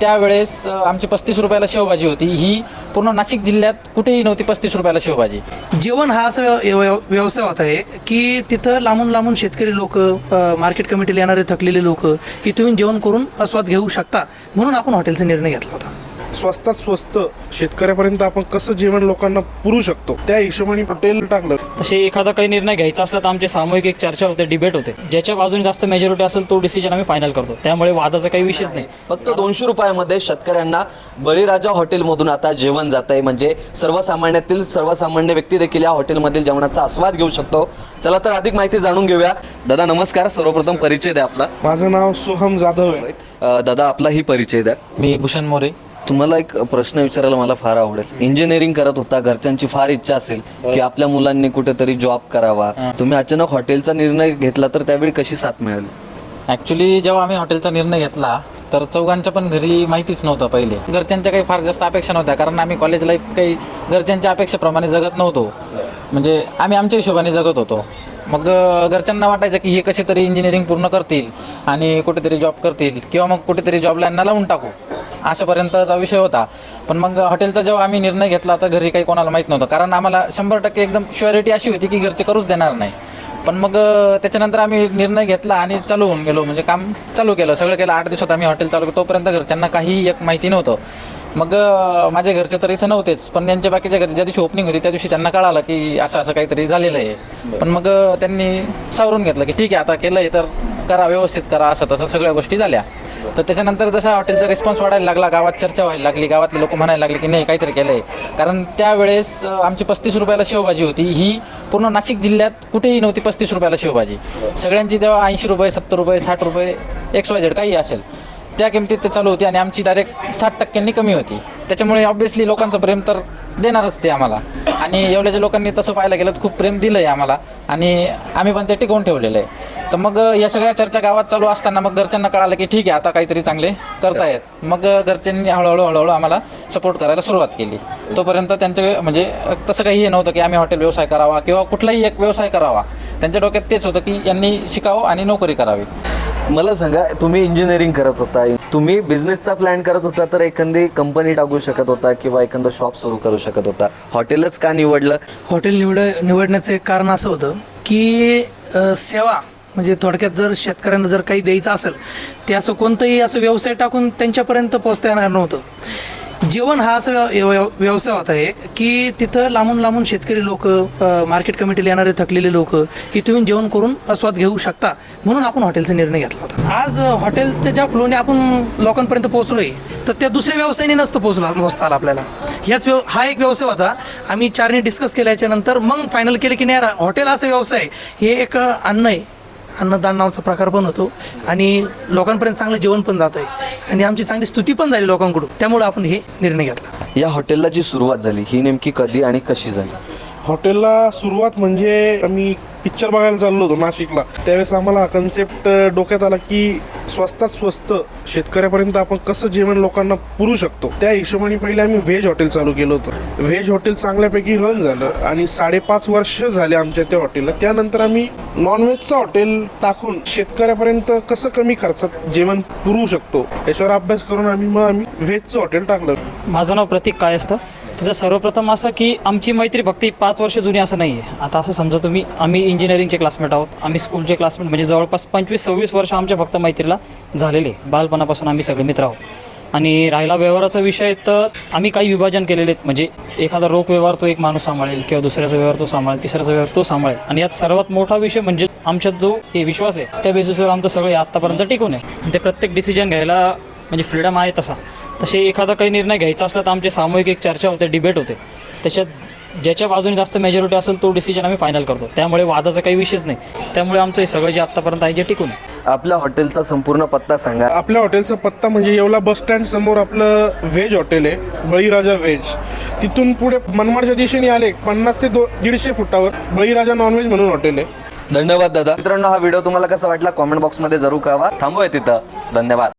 त्यावेळेस आमची पस्तीस रुपयाला शेवभाजी होती. ही पूर्ण नाशिक जिल्ह्यात कुठेही नव्हती पस्तीस रुपयाला शेवभाजी. जेवण हा असा व्यव- व्यवसाय होता आहे की तिथं लांबून लांबून शेतकरी लोक मार्केट कमिटीला येणारे थकलेले लोक इथून येऊन जेवण करून आस्वाद घेऊ शकतात म्हणून आपण हॉटेलचा निर्णय घेतला होता. स्वस्तात स्वस्त शेतकऱ्यापर्यंत आपण कसं जेवण लोकांना पुरू शकतो त्या हिशोबाने हॉटेल टाकलं. तसे एखादा काही निर्णय घ्यायचा असला तर आमचे सामूहिक एक चर्चा होते डिबेट होते. ज्याच्या बाजूने जास्त मेजॉरिटी असेल तो डिसिजन आम्ही फायनल करतो. त्यामुळे वादाचा काही विषयच नाही. फक्त दोनशे रुपयामध्ये शेतकऱ्यांना बळीराजा हॉटेलमधून आता जेवण जात आहे म्हणजे सर्वसामान्यातील सर्वसामान्य व्यक्ती देखील या हॉटेलमधील जेवणाचा आस्वाद घेऊ शकतो. चला तर अधिक माहिती जाणून घेऊया. दादा नमस्कार. सर्वप्रथम परिचय द्या आपला. माझं नाव सोहम जाधव आहे. दादा आपलाही परिचय द्या. मी भूषण मोरे. तुम्हाला एक प्रश्न विचारायला मला फार आवडेल. इंजिनिअरिंग करत होता घरच्यांची फार इच्छा असेल की आपल्या मुलांनी कुठेतरी जॉब करावा. तुम्ही अचानक हॉटेलचा निर्णय घेतला तर त्यावेळी कशी साथ मिळाली? ॲक्च्युली जेव्हा आम्ही हॉटेलचा निर्णय घेतला तर चौघांच्या पण घरी माहितीच नव्हतं पहिले. घरच्यांच्या काही फार जास्त अपेक्षा नव्हत्या कारण आम्ही कॉलेज लाईफ काही घरच्यांच्या अपेक्षेप्रमाणे जगत नव्हतो. म्हणजे आम्ही आमच्या हिशोबाने जगत होतो. मग घरच्यांना वाटायचं की हे कसे तरी इंजिनिअरिंग पूर्ण करतील आणि कुठेतरी जॉब करतील किंवा मग कुठेतरी जॉबला यांना लावून टाकू. अशापर्यंतचा विषय होता. पण मग हॉटेलचा जेव्हा आम्ही निर्णय घेतला तर घरी काही कोणाला माहीत नव्हतं. कारण आम्हाला शंभर टक्के एकदम शुअरिटी अशी होती की घरचे करूच देणार नाही. पण मग त्याच्यानंतर आम्ही निर्णय घेतला आणि चालू होऊन गेलो. म्हणजे काम चालू केलं. सगळं केलं. आठ दिवसात आम्ही हॉटेल चालू केलं. तोपर्यंत घरच्यांना काही एक माहिती नव्हतं. मग अ, माझे घरचे तर इथं नव्हतेच पण त्यांच्या बाकीच्या घरी ज्या दिवशी ओपनिंग होती त्या दिवशी त्यांना कळालं की असं असं काहीतरी झालेलं आहे. पण मग त्यांनी सावरून घेतलं की ठीक आहे आता केलं आहे तर करा व्यवस्थित करा असं तसं सगळ्या गोष्टी झाल्या. तर त्याच्यानंतर जसा हॉटेलचा रिस्पॉन्स वाढायला लागला गावात चर्चा व्हायला लागली गावातले लोक म्हणायला लागले की नाही काहीतरी केलं आहे कारण त्यावेळेस आमची पस्तीस रुपयाला शेवभाजी होती. ही पूर्ण नाशिक जिल्ह्यात कुठेही नव्हती पस्तीस रुपयाला शेवभाजी. सगळ्यांची तेव्हा ऐंशी रुपये सत्तर रुपये साठ रुपये एक्स वाय झेड काही असेल त्या किमतीत ते चालू होती आणि आमची डायरेक्ट साठ टक्क्यांनी कमी होती. त्याच्यामुळे ऑब्व्हियसली लोकांचं प्रेम तर देणारच ते आम्हाला. आणि एवढ्याच्या लोकांनी तसं पाहायला गेलं तर खूप प्रेम दिलं आहे आम्हाला. आणि आम्ही पण ते टिकवून ठेवलेलं आहे. तर मग या सगळ्या चर्चा गावात चालू असताना मग घरच्यांना कळालं की ठीक आहे आता काहीतरी चांगले करतायत मग घरच्यांनी हळूहळू हळूहळू आम्हाला सपोर्ट करायला सुरुवात केली. तोपर्यंत त्यांचे म्हणजे तसं काही हे नव्हतं की आम्ही हॉटेल व्यवसाय करावा किंवा कुठलाही एक व्यवसाय करावा. त्यांच्या डोक्यात तेच होतं की यांनी शिकावं आणि नोकरी करावी. मला सांगा तुम्ही इंजिनिअरिंग करत होता. तुम्ही बिझनेसचा प्लॅन करत होता तर एखादी कंपनी टाकू शकत होता किंवा एखादं शॉप सुरू करू शकत होता. हॉटेलच का निवडलं? हॉटेल निवड निवडण्याचं एक कारण असं होतं की अ, सेवा म्हणजे थोडक्यात जर शेतकऱ्यांना जर काही द्यायचं असेल ते असं कोणतंही असं व्यवसाय टाकून त्यांच्यापर्यंत पोहोचता येणार नव्हतं. जेवण हा असा व्यव- व्यवसाय होता आहे की तिथं लांबून लांबून शेतकरी लोक मार्केट कमिटीला येणारे थकलेले लोक इथं येऊन जेवण करून आस्वाद घेऊ शकता म्हणून आपण हॉटेलचा निर्णय घेतला होता. आज हॉटेलच्या ज्या फ्लोने आपण लोकांपर्यंत पोहोचलोय तर त्या दुसऱ्या व्यवसायाने नसतं पोहोचला पोहोचता आला आपल्याला. ह्याच व्यव हा एक व्यवसाय होता. आम्ही चारने डिस्कस केल्याच्यानंतर मग फायनल केलं की नाही यार, हॉटेल असा व्यवसाय हे एक अन्न आहे. अन्नदान नावाचा प्रकार पण होतो आणि लोकांपर्यंत चांगलं जेवण पण जात आहे. आणि आमची चांगली स्तुती पण झाली लोकांकडून. त्यामुळे आपण हे निर्णय घेतला. या हॉटेलला जी सुरुवात झाली ही नेमकी कधी आणि कशी झाली? हॉटेलला सुरुवात म्हणजे आम्ही पिक्चर बघायला चाललो होतो नाशिकला. त्यावेळेस आम्हाला कन्सेप्ट डोक्यात आला की स्वस्तात स्वस्त शेतकऱ्यापर्यंत आपण कसं जेवण लोकांना पुरू शकतो? त्या हिशोबाने पहिले आम्ही व्हेज हॉटेल चालू केलं होतं. व्हेज हॉटेल चांगल्यापैकी रन झालं आणि साडेपाच वर्ष झाले आमच्या त्या हॉटेलला त्यानंतर आम्ही नॉनव्हेजचं हॉटेल टाकून शेतकऱ्यापर्यंत कसं कमी खर्चात जेवण पुरवू शकतो? याच्यावर अभ्यास करून आम्ही मग आम्ही व्हेजचं हॉटेल टाकलं. माझं नाव प्रतीक काय असतं त्याचं सर्वप्रथम असं की आमची मैत्री फक्त पाच वर्ष जुनी असं नाही आहे आता असं समजा तुम्ही आम्ही इंजिनिअरिंगचे क्लासमेट आहोत आम्ही स्कूलचे क्लासमेट म्हणजे जवळपास पंचवीस सव्वीस वर्ष आमच्या फक्त मैत्रीला झालेले बालपणापासून आम्ही सगळे मित्र आहोत. आणि राहिला व्यवहाराचा विषय तर आम्ही काही विभाजन केलेले आहेत. म्हणजे एखादा रोख व्यवहार तो एक माणूस सांभाळेल किंवा दुसऱ्याचा व्यवहार तो सांभाळेल तिसऱ्याचा व्यवहार तो सांभाळेल. आणि यात सर्वात मोठा विषय म्हणजे आमच्यात जो हे विश्वास आहे त्या बेसिसवर आमचं सगळे आत्तापर्यंत टिकून आहे. ते प्रत्येक डिसिजन घ्यायला म्हणजे फ्रीडम आहे तसा. तसे एखादा काही निर्णय घ्यायचा असला तर आमचे सामूहिक एक चर्चा होते डिबेट होते. त्याच्यात ज्याच्या बाजूने जास्त मेजॉरिटी असेल तो डिसिजन आम्ही फायनल करतो. त्यामुळे वादाचा काही विषयच नाही. त्यामुळे आमचं हे सगळं जे आत्तापर्यंत आहे जे टिकून आहे. आपल्या हॉटेलचा संपूर्ण पत्ता सांगा. आपल्या हॉटेलचा पत्ता म्हणजे येवला बस स्टँड समोर आपलं व्हेज हॉटेल आहे बळीराजा व्हेज तिथून पुढे मनमाडच्या दिशेने आले पन्नास ते दो दीडशे फुटावर बळीराजा नॉनव्हेज म्हणून हॉटेल आहे. धन्यवाद दादा. मित्रांनो हा व्हिडिओ तुम्हाला कसा वाटला? कॉमेंट बॉक्समध्ये जरूर कळवा. थांबूया तिथं. धन्यवाद.